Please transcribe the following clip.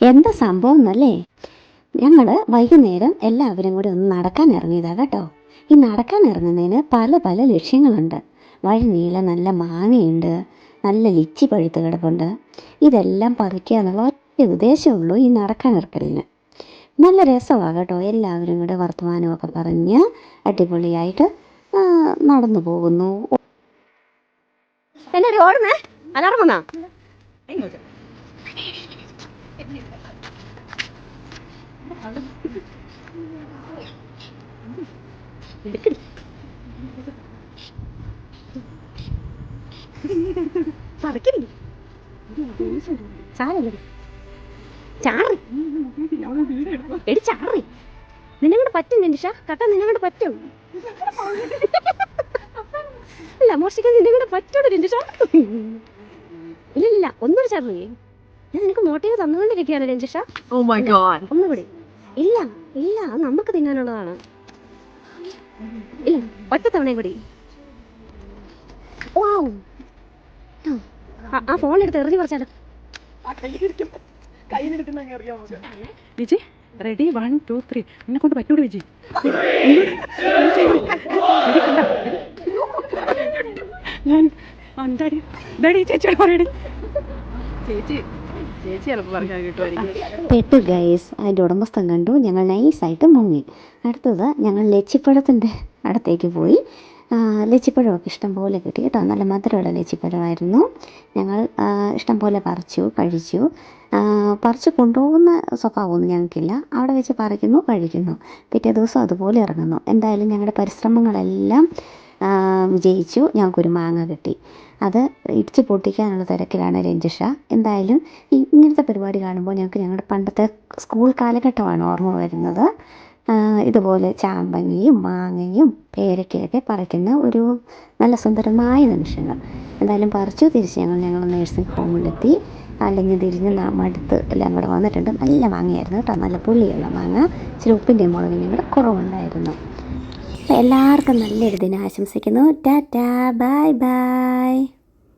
എന്താ സംഭവം എന്നല്ലേ? ഞങ്ങൾ വൈകുന്നേരം എല്ലാവരും കൂടി ഒന്ന് നടക്കാൻ ഇറങ്ങിയതാണ് കേട്ടോ. ഈ നടക്കാൻ ഇറങ്ങുന്നതിന് പല പല ലക്ഷ്യങ്ങളുണ്ട്. വഴി നീളെ നല്ല മാങ്ങയുണ്ട് നല്ല ലിച്ചി പഴുത്ത് കിടപ്പുണ്ട്. ഇതെല്ലാം പറിക്കുക എന്നുള്ള ഒറ്റ ഉദ്ദേശമുള്ളൂ ഈ നടക്കാൻ ഇറക്കലിന്. നല്ല രസമാണ് കേട്ടോ. എല്ലാവരും കൂടെ വർത്തമാനമൊക്കെ പറഞ്ഞ് അടിപൊളിയായിട്ട് നടന്നു പോകുന്നു. എന്നാടി ഓടുന്നേ? പറിക്കടി ചാരല്ലേ ചാറി എടി ചാറി. നിന്നെ കൊണ്ട് പറ്റും ജനിഷ കട്ട നിന്നെ പറ്റും. അല്ല മോഷിക്കാൻ നിന്നെ കൊണ്ട് പറ്റൂടെ ജനിഷ ഇല്ല ഇല്ല ഒന്നുകൂടി ഞാൻ നിനക്ക് മോട്ടീവ് തന്നുകൊണ്ടിരിക്കുകയാണ് രഞ്ജിഷ? Oh. ഒന്നുകൂടി. ഇല്ല ഇല്ല അത് നമുക്ക് തിന്നാനുള്ളതാണ്. ഇല്ല ഒറ്റ തവണയും കൂടി. ആ ഫോൺ എടുത്ത് എറിഞ്ഞു പറിച്ചാലോ. Viji ready one two three എന്നെ കൊണ്ട് പറ്റൂടെ വിജി. ഞാൻ എന്താടി? എന്താടി ചേച്ചിയോട് പറയടി ചേച്ചി പെട്ടു ഗൈസ് അതിന്റെ ഉടമസ്ഥൻ കണ്ടു. ഞങ്ങൾ നൈസായിട്ട് മുങ്ങി. അടുത്തത് ഞങ്ങൾ ലച്ചിപ്പഴത്തിന്റെ അടുത്തേക്ക് പോയി. ലച്ചിപ്പഴമൊക്കെ ഇഷ്ടം പോലെ കിട്ടി കേട്ടോ. നല്ല മധുരമുള്ള ലച്ചിപ്പഴമായിരുന്നു. ഞങ്ങൾ ഇഷ്ടംപോലെ ഇഷ്ടം പോലെ പറിച്ചു കഴിച്ചു. പറിച്ചു കൊണ്ടുപോകുന്ന സ്വഭാവമൊന്നും ഞങ്ങൾക്കില്ല. അവിടെ വെച്ച് പറിക്കുന്നു കഴിക്കുന്നു. പിറ്റേ ദിവസം അതുപോലെ ഇറങ്ങുന്നു. എന്തായാലും ഞങ്ങളുടെ പരിശ്രമങ്ങളെല്ലാം വിജയിച്ചു. ഞങ്ങൾക്കൊരു മാങ്ങ കിട്ടി. അത് ഇടിച്ച് പൊട്ടിക്കാനുള്ള തിരക്കിലാണ് രഞ്ജിഷ. എന്തായാലും ഇങ്ങനത്തെ പരിപാടി കാണുമ്പോൾ ഞങ്ങൾക്ക് ഞങ്ങളുടെ പണ്ടത്തെ സ്കൂൾ കാലഘട്ടമാണ് ഓർമ്മ വരുന്നത്. ഇതുപോലെ ചാമ്പങ്ങയും മാങ്ങയും പേരക്കയൊക്കെ പറിക്കുന്ന ഒരു നല്ല സുന്ദരമായ നിമിഷങ്ങൾ. എന്തായാലും പറിച്ചു തിരിച്ച് ഞങ്ങൾ ഞങ്ങൾ നേഴ്സിംഗ് ഹോമിലെത്തി അല്ലെങ്കിൽ തിരിഞ്ഞ് മടുത്ത് എല്ലാം കൂടെ വന്നിട്ടുണ്ട്. നല്ല മാങ്ങയായിരുന്നു കേട്ടോ. നല്ല പുള്ളിയുള്ള മാങ്ങ. ഇച്ചിരി ഉപ്പിന്റെയും മുളകിന്റെയും കൂടെ കുറവുണ്ടായിരുന്നു. എല്ലാവർക്കും നല്ലൊരു ദിനം ആശംസിക്കുന്നു ടാറ്റാ ബൈ ബൈ.